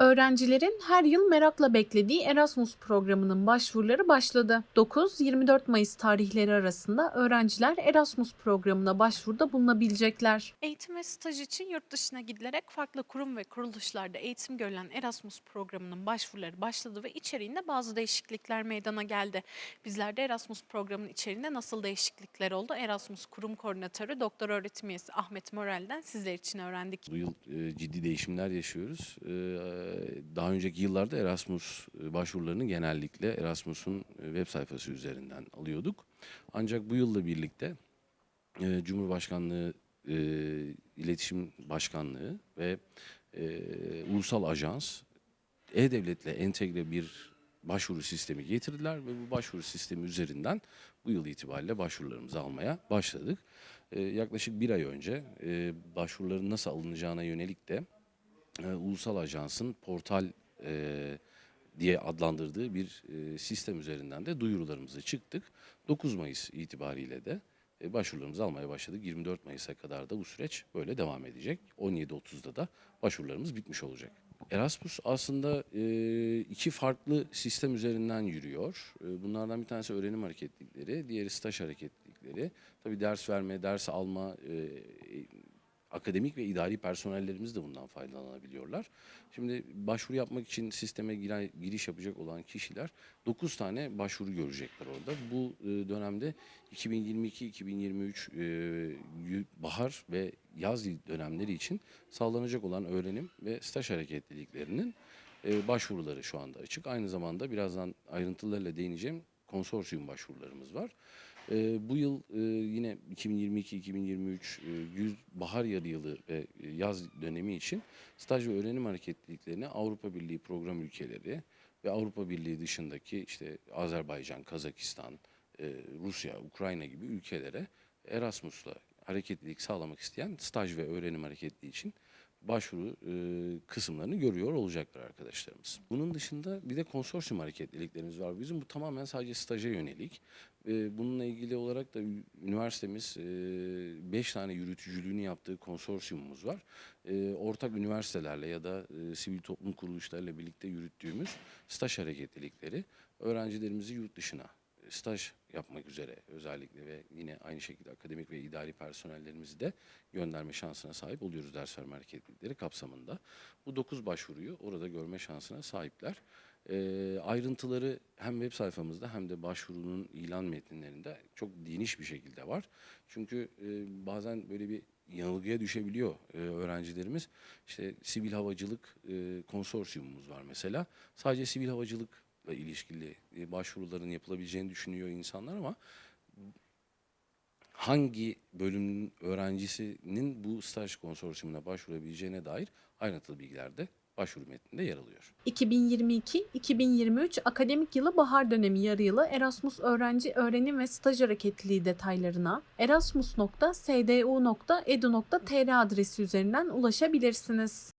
Öğrencilerin her yıl merakla beklediği Erasmus programının başvuruları başladı. 9-24 Mayıs tarihleri arasında öğrenciler Erasmus programına başvuruda bulunabilecekler. Eğitim ve staj için yurt dışına gidilerek farklı kurum ve kuruluşlarda eğitim görülen Erasmus programının başvuruları başladı ve içeriğinde bazı değişiklikler meydana geldi. Bizler de Erasmus programının içeriğinde nasıl değişiklikler oldu? Erasmus Kurum Koordinatörü Doktor Öğretim Üyesi Ahmet Morel'den sizler için öğrendik. Bu yıl e, ciddi değişimler yaşıyoruz. E, daha önceki yıllarda Erasmus e, başvurularını genellikle Erasmus'un e, web sayfası üzerinden alıyorduk. Ancak bu yılla birlikte e, Cumhurbaşkanlığı e, İletişim Başkanlığı ve e, Ulusal Ajans E-Devlet'le entegre bir başvuru sistemi getirdiler ve bu başvuru sistemi üzerinden bu yıl itibariyle başvurularımızı almaya başladık. E, yaklaşık bir ay önce e, başvuruların nasıl alınacağına yönelik de e, Ulusal Ajans'ın portal e, diye adlandırdığı bir e, sistem üzerinden de duyurularımızı çıktık. 9 Mayıs itibariyle de e, başvurularımızı almaya başladık. 24 Mayıs'a kadar da bu süreç böyle devam edecek. 17.30'da da başvurularımız bitmiş olacak. Erasmus aslında e, iki farklı sistem üzerinden yürüyor. E, bunlardan bir tanesi öğrenim hareketlilikleri, diğeri staj hareketlilikleri. Tabii ders verme, ders alma, e, akademik ve idari personellerimiz de bundan faydalanabiliyorlar. Şimdi başvuru yapmak için sisteme giriş yapacak olan kişiler 9 tane başvuru görecekler orada. Bu e, dönemde 2022-2023 e, bahar ve yaz dönemleri için sağlanacak olan öğrenim ve staj hareketliliklerinin e, başvuruları şu anda açık. Aynı zamanda birazdan ayrıntılarıyla değineceğim konsorsiyum başvurularımız var. E, bu yıl e, yine 2022-2023 e, yüz bahar yarı yılı ve e, yaz dönemi için staj ve öğrenim hareketliliklerini Avrupa Birliği program ülkeleri ve Avrupa Birliği dışındaki işte Azerbaycan, Kazakistan, e, Rusya, Ukrayna gibi ülkelere Erasmus'la hareketlilik sağlamak isteyen staj ve öğrenim hareketliliği için başvuru e, kısımlarını görüyor olacaklar arkadaşlarımız. Bunun dışında bir de konsorsiyum hareketliliklerimiz var. Bizim bu tamamen sadece staja yönelik. E, bununla ilgili olarak da üniversitemiz 5 tane yürütücülüğünü yaptığı konsorsiyumumuz var. E, ortak üniversitelerle ya da e, sivil toplum kuruluşlarıyla birlikte yürüttüğümüz staj hareketlilikleri öğrencilerimizi yurt dışına e, staj yapmak üzere özellikle ve yine aynı şekilde akademik ve idari personellerimizi de gönderme şansına sahip oluyoruz ders verme hareketlilikleri kapsamında. Bu 9 başvuruyu orada görme şansına sahipler. Ee, ayrıntıları hem web sayfamızda hem de başvurunun ilan metnlerinde çok geniş bir şekilde var. Çünkü e, bazen böyle bir yanılgıya düşebiliyor e, öğrencilerimiz. İşte sivil havacılık e, konsorsiyumumuz var mesela. Sadece sivil havacılıkla ilişkili e, başvuruların yapılabileceğini düşünüyor insanlar ama hangi bölümün öğrencisinin bu staj konsorsiyumuna başvurabileceğine dair ayrıntılı bilgiler de başvuru metninde yer alıyor. 2022-2023 akademik yılı bahar dönemi yarı yılı Erasmus öğrenci öğrenim ve staj hareketliliği detaylarına erasmus.sdu.edu.tr adresi üzerinden ulaşabilirsiniz.